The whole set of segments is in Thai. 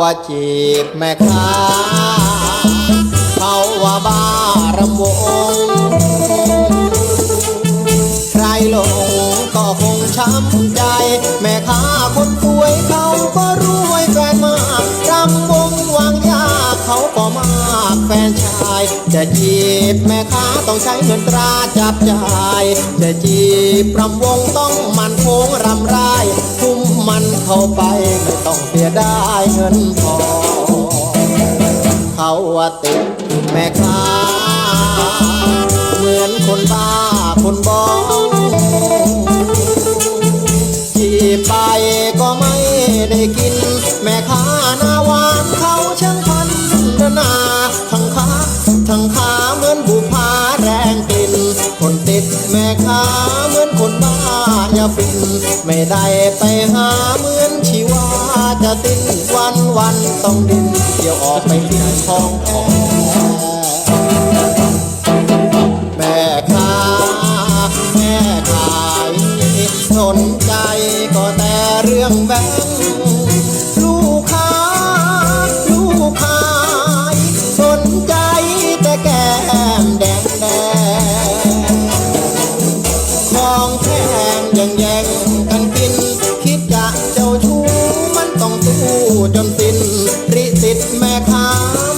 ว่าจีบแม่ค้าเขาว่าบ้ารำวง ใครลงก็คงช้ำใจ แม่ค้าคนสวยเขาก็รวยแฟนมากรำวงวางยาเขาก็มากแฟนชาย จะจีบแม่ค้าต้องใช้เงินตราจับจ่าย จะจีบรำวงต้องมันโค้งรำไร เขาไปไม่ต้องเสียได้เงินทองเขาว่าติดแม่ค้า เหมือนคนบ้าคนบองที่ไปก็ไม่ได้กิน แม่ค้าหน้าหวานเขาช่างพันนา ไม่ได้ไปหาเหมือนชีวาจะติ้นวันวันต้องดิ้นเดี๋ยวออกไปกินของแท้แม่ค้าแม่ขายสนใจก็แต่เรื่องแบงลูกค้า ลูกขายสนใจแต่แก้มแดงแดงของแพงยัง จนสิ้นริสิทธิ์แม่ค้า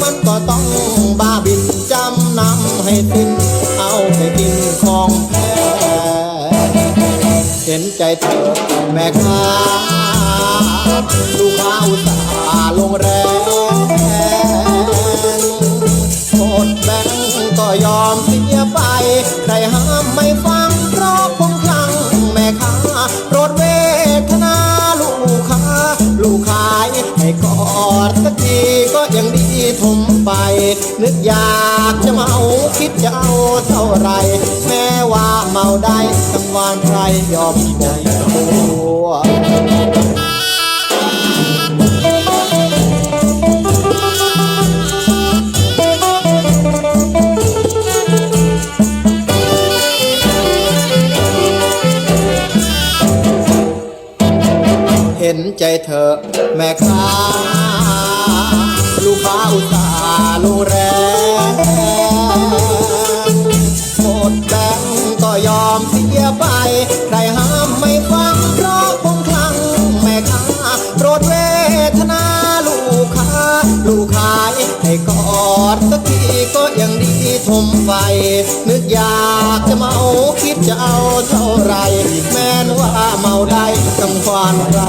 มันก็ต้องบ้าบินจำนำให้สิ้น เอาไปกินของแพงเห็นใจเธอแม่ค้าลูกค้าอุตส่าห์ลงแรงโทษแบงก์ก็ยอมเสียไปใครห้ามไม่ฟังเพราะคงคลังแม่ค้าโปรดเวทนา ไป นึกอยากจะเมาคิดจะเอาเท่าไร แม้ว่าเมาได้ทั้งวันใครยอมใจตัวเห็นใจเธอแม่ค้า อุตส่าห์ลงแรงหมดแบงก็ยอมเสียไป ใครห้ามไม่ฟังเพราะคงคลังแม่ค้าโปรดเวทนาลูกค้า ลูกขายให้กอดสักทีก็ยังดีทมไฟ นึกอยากจะเมาคิดจะเอาเท่าไร แม้นว่าเมาได้กังควานไร